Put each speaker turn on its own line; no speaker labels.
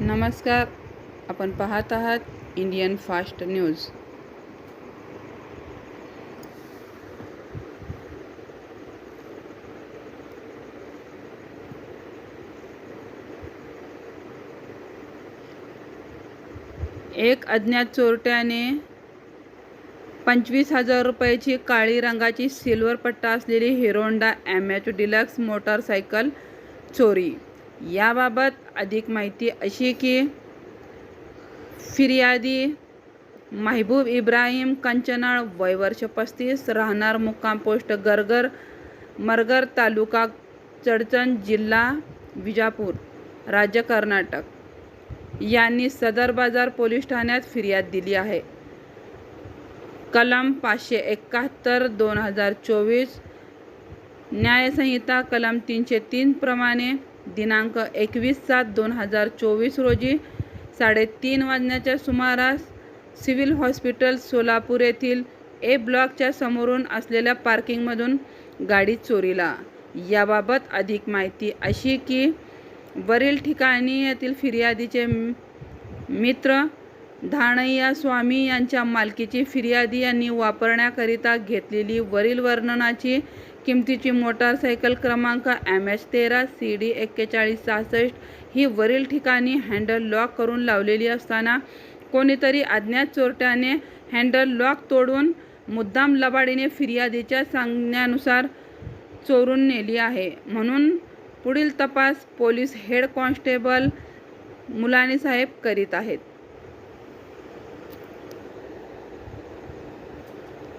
नमस्कार. आपण पाहत आहात इंडियन फास्ट न्यूज एक अज्ञात चोरट्याने पंचवीस हजार रुपयाची काळी रंगाची सिल्वर पट्टा असलेली Hero Honda M H deluxe motorcycle चोरी. याबाबत अधिक माहिती अशी की फिर्यादी महबूब इब्राहिम कंचनाळ वय वर्ष पस्तीस राहणार मुक्काम पोस्ट गरगर मरगर तालुका चडचण जिल्हा विजापूर राज्य कर्नाटक. यांनी सदर बाजार पोलीस ठाण्यात फिर्याद दिली आहे. कलम पाचशे एकाहत्तर दोन हजार चोवीस. न्यायसंहिता कलम तीनशे तीन प्रमाणे दिनांक एकवीस सात दोन हजार चोवीस रोजी साडेतीन वाजण्याच्या सुमारास सिव्हिल हॉस्पिटल सोलापूर येथील ए ब्लॉकच्या समोरून असलेल्या पार्किंगमधून गाडी चोरीला. याबाबत अधिक माहिती अशी की वरील ठिकाणी येथील फिर्यादीचे मित्र धानय्या स्वामी यांच्या मालकीची फिर्यादी यांनी वापरण्याकरिता घेतलेली वरील वर्णनाची किमतीची मोटारसायकल क्रमांक एम एच तेरा सी डी एक्केचाळीस सहासष्ट ही वरील ठिकाणी हँडल लॉक करून लावलेली असताना कोणीतरी अज्ञात चोरट्याने हँडल लॉक तोडून मुद्दाम लबाडीने फिर्यादीच्या सांगण्यानुसार चोरून नेली आहे. म्हणून पुढील तपास पोलीस हेड कॉन्स्टेबल मुलानी साहेब करीत आहेत.